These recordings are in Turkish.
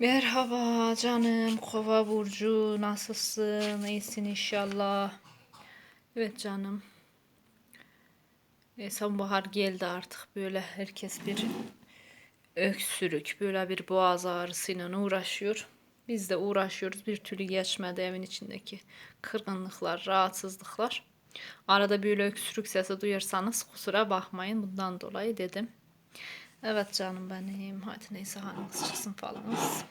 Merhaba canım Kova burcu nasılsın? İyisin inşallah. Evet canım. E, sonbahar geldi artık böyle herkes bir öksürük böyle bir boğaz ağrısıyla uğraşıyor. Biz de uğraşıyoruz bir türlü geçmedi evin içindeki kırgınlıklar, rahatsızlıklar. Arada böyle öksürük sesi duyarsanız kusura bakmayın bundan dolayı dedim. Evet canım benim. Hadi neyse haliniz çıksın falanız.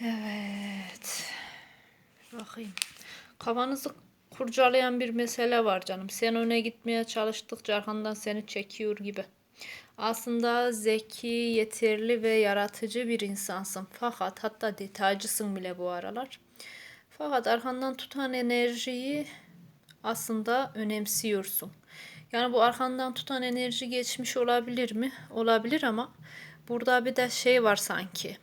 Evet. Bakayım. Kafanızı kurcalayan bir mesele var canım. Sen öne gitmeye çalıştıkça arkandan seni çekiyor gibi. Aslında zeki, yeterli ve yaratıcı bir insansın. Fakat hatta detaycısın bile bu aralar. Fakat arkandan tutan enerjiyi aslında önemsiyorsun. Yani bu arkandan tutan enerji geçmiş olabilir mi? Olabilir ama burada bir de şey var sanki.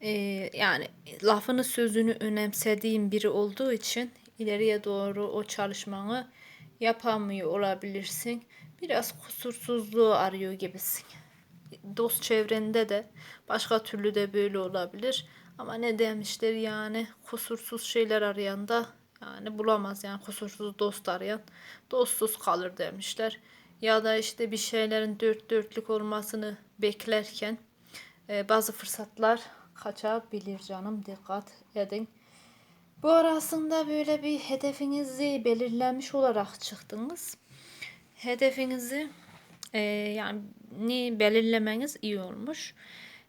Ee, yani lafını sözünü önemsediğin biri olduğu için ileriye doğru o çalışmanı yapamıyor olabilirsin. Biraz kusursuzluğu arıyor gibisin. Dost çevrende de başka türlü de böyle olabilir. Ama ne demişler yani kusursuz şeyler arayan da yani bulamaz yani kusursuz dost arayan dostsuz kalır demişler. Ya da işte bir şeylerin dört dörtlük olmasını beklerken e, bazı fırsatlar kaçabilir canım dikkat edin. Bu arasında böyle bir hedefinizi belirlenmiş olarak çıktınız. Hedefinizi e, yani belirlemeniz iyi olmuş.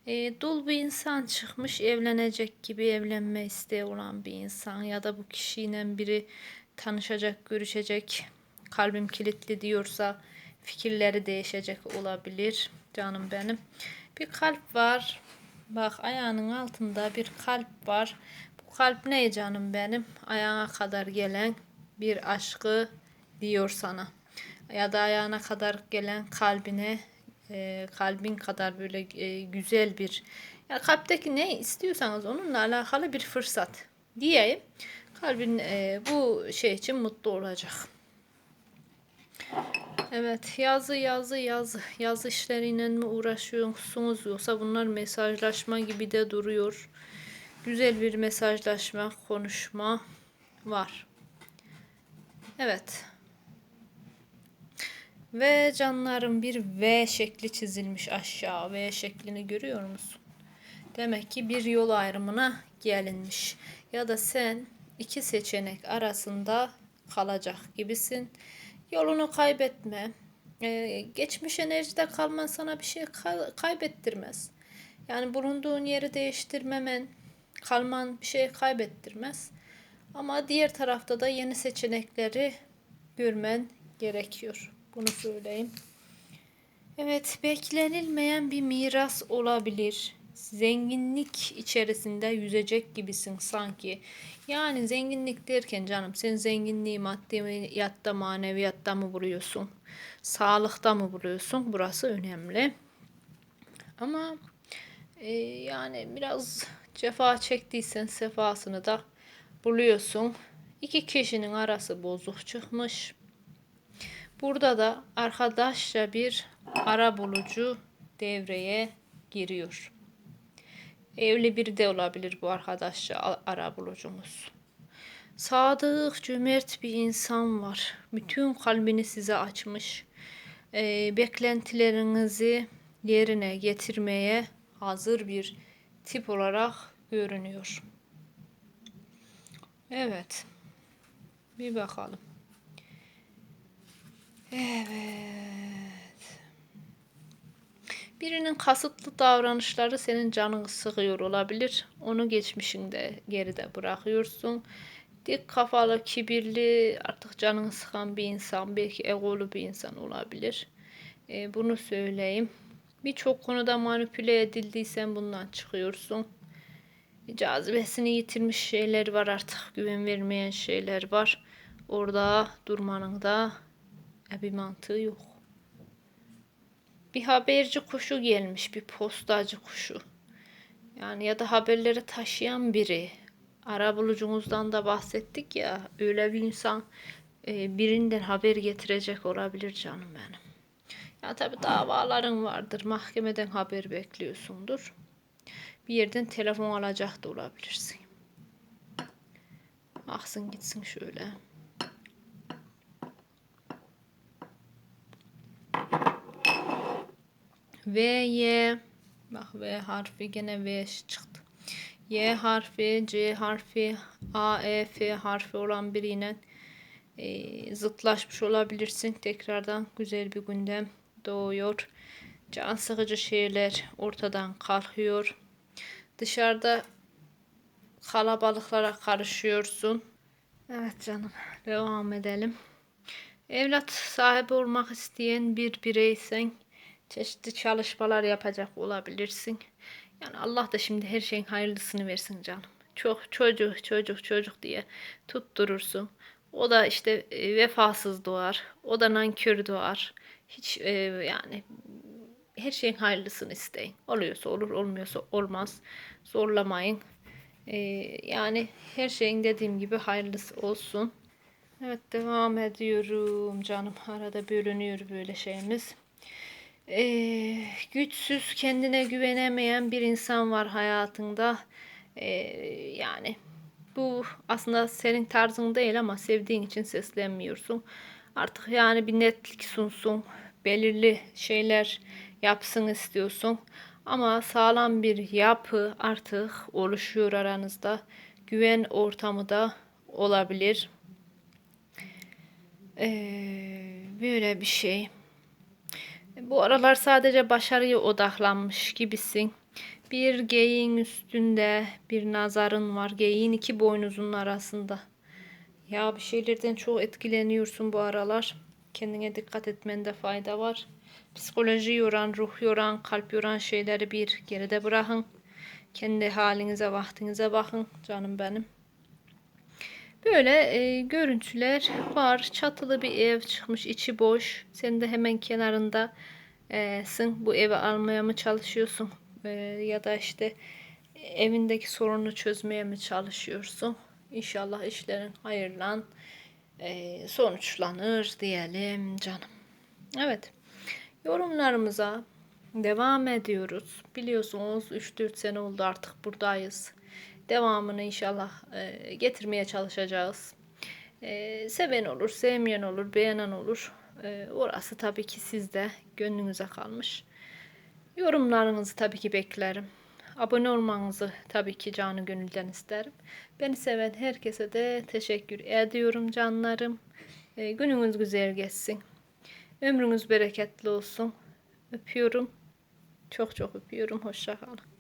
E, dul bir insan çıkmış evlenecek gibi evlenme isteği olan bir insan ya da bu kişiyle biri tanışacak, görüşecek, kalbim kilitli diyorsa fikirleri değişecek olabilir canım benim. Bir kalp var. Bak ayağının altında bir kalp var. Bu kalp ne canım benim? Ayağına kadar gelen bir aşkı diyor sana. Ya da ayağına kadar gelen kalbine e, kalbin kadar böyle e, güzel bir yani kalpteki ne istiyorsanız onunla alakalı bir fırsat diyeyim. Kalbin e, bu şey için mutlu olacak. Evet yazı yazı yazı yazı işleriyle mi uğraşıyorsunuz yoksa bunlar mesajlaşma gibi de duruyor. Güzel bir mesajlaşma, konuşma var. Evet. Ve canlarım bir V şekli çizilmiş aşağı. V şeklini görüyor musun? Demek ki bir yol ayrımına gelinmiş. Ya da sen iki seçenek arasında kalacak gibisin. Yolunu kaybetme. Ee, geçmiş enerjide kalman sana bir şey kaybettirmez. Yani bulunduğun yeri değiştirmemen, kalman bir şey kaybettirmez. Ama diğer tarafta da yeni seçenekleri görmen gerekiyor. Bunu söyleyeyim. Evet, beklenilmeyen bir miras olabilir. Zenginlik içerisinde yüzecek gibisin sanki. Yani zenginlik derken canım sen zenginliği maddiyatta maneviyatta mı buluyorsun? Sağlıkta mı buluyorsun? Burası önemli. Ama e, yani biraz cefa çektiysen sefasını da buluyorsun. İki kişinin arası bozuk çıkmış. Burada da arkadaşça bir ara bulucu devreye giriyor. Evli biri de olabilir bu arkadaşça ara bulucumuz. Sadık, cömert bir insan var. Bütün kalbini size açmış. E, beklentilerinizi yerine getirmeye hazır bir tip olarak görünüyor. Evet. Bir bakalım. Evet. Birinin kasıtlı davranışları senin canını sıkıyor olabilir. Onu geçmişinde geride bırakıyorsun. Dik kafalı, kibirli, artık canını sıkan bir insan, belki egolu bir insan olabilir. E, bunu söyleyeyim. Birçok konuda manipüle edildiysen bundan çıkıyorsun. Cazibesini yitirmiş şeyler var artık. Güven vermeyen şeyler var. Orada durmanın da e, bir mantığı yok. Bir haberci kuşu gelmiş, bir postacı kuşu. Yani ya da haberleri taşıyan biri. Ara bulucumuzdan da bahsettik ya. Öyle bir insan e, birinden haber getirecek olabilir canım benim. Ya tabii davaların vardır. Mahkemeden haber bekliyorsundur. Bir yerden telefon alacak da olabilirsin. Aksın gitsin şöyle. V, Y. Bak V harfi gene V çıktı. Y harfi, C harfi, A, E, F harfi olan biriyle e, zıtlaşmış olabilirsin. Tekrardan güzel bir gündem doğuyor. Can sıkıcı şeyler ortadan kalkıyor. Dışarıda kalabalıklara karışıyorsun. Evet canım devam edelim. Evlat sahibi olmak isteyen bir bireysen çeşitli çalışmalar yapacak olabilirsin. Yani Allah da şimdi her şeyin hayırlısını versin canım. Çok çocuk çocuk çocuk diye tutturursun. O da işte e, vefasız doğar. O da nankör doğar. Hiç e, yani her şeyin hayırlısını isteyin. Oluyorsa olur, olmuyorsa olmaz. Zorlamayın. E, yani her şeyin dediğim gibi hayırlısı olsun. Evet devam ediyorum canım. Arada bölünüyor böyle şeyimiz. Ee, güçsüz, kendine güvenemeyen bir insan var hayatında. Ee, yani bu aslında senin tarzın değil ama sevdiğin için seslenmiyorsun. Artık yani bir netlik sunsun, belirli şeyler yapsın istiyorsun. Ama sağlam bir yapı artık oluşuyor aranızda. Güven ortamı da olabilir. Ee, böyle bir şey. Bu aralar sadece başarıya odaklanmış gibisin. Bir geyiğin üstünde bir nazarın var. Geyiğin iki boynuzunun arasında. Ya bir şeylerden çok etkileniyorsun bu aralar. Kendine dikkat etmende fayda var. Psikoloji yoran, ruh yoran, kalp yoran şeyleri bir geride bırakın. Kendi halinize, vaktinize bakın canım benim. Böyle e, görüntüler var. Çatılı bir ev çıkmış, içi boş. Sen de hemen kenarında e, sın. Bu evi almaya mı çalışıyorsun? E, ya da işte evindeki sorunu çözmeye mi çalışıyorsun? İnşallah işlerin hayırla e, sonuçlanır diyelim canım. Evet. Yorumlarımıza devam ediyoruz. Biliyorsunuz 3-4 sene oldu artık buradayız. Devamını inşallah e, getirmeye çalışacağız. E, seven olur, sevmeyen olur, beğenen olur. E, orası tabii ki sizde gönlünüze kalmış. Yorumlarınızı tabii ki beklerim. Abone olmanızı tabii ki canı gönülden isterim. Beni seven herkese de teşekkür ediyorum canlarım. E, gününüz güzel geçsin. Ömrünüz bereketli olsun. Öpüyorum. Çok çok öpüyorum. Hoşça kalın.